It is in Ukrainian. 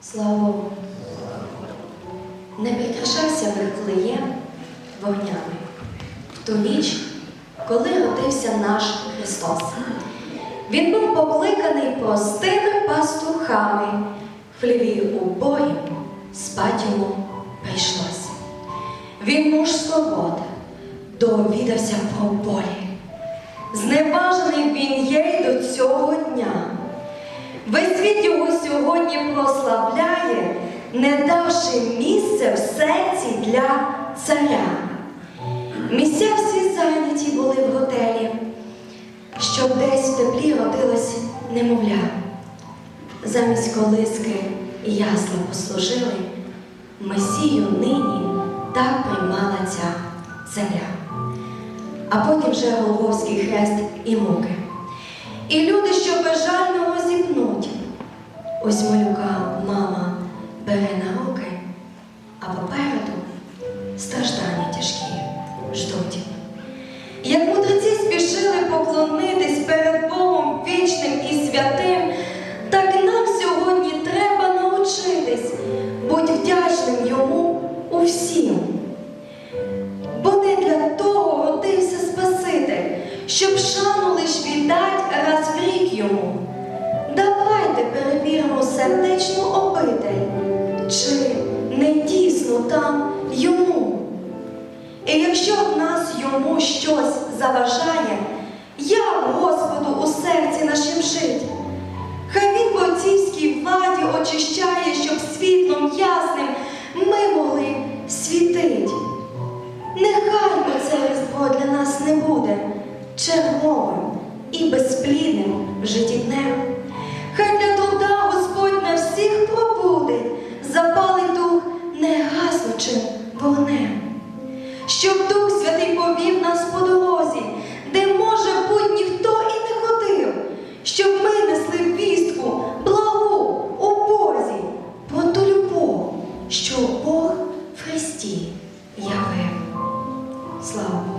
Слава Богу. Не прикрашався Вифлеєм вогнями в ту ніч, коли родився наш Христос. Він був покликаний простими пастухами, хліві убої спать йому прийшлось. Він муж свободи, довідався про болі. Зневажений він є й до цього дня. Весь світ сьогодні прославляє, не давши місця в серці для царя. Місця всі зайняті були в готелі, щоб десь в теплі родилось немовля. Замість колиски і ясла послужили, Месію нині так приймала ця земля. А потім вже Голговський хрест і муки. І люди, що безжально розіпнуть. Ось малюка мама бере на руки, а попереду страждання тяжкі ждуть. Як мудреці спішили поклонитись перед Богом вічним і святим, так нам сьогодні треба научитись будь вдячним йому у всім. Бо не для того родився Спаситель, щоб шану сердечну обитель, чи не дійсно там йому. І якщо в нас йому щось заважає, як Господу у серці нашим жить? Хай він по отцівській владі очищає, щоб світлом ясним ми могли світить. Нехай оце різдво для нас не буде черговим і безплідним в негаснучим вогнем. Щоб Дух Святий повів нас по дорозі, де може будь ніхто і не ходив, щоб ми несли вістку благу у Бозі про ту любов, що Бог в Христі явив. Слава Богу!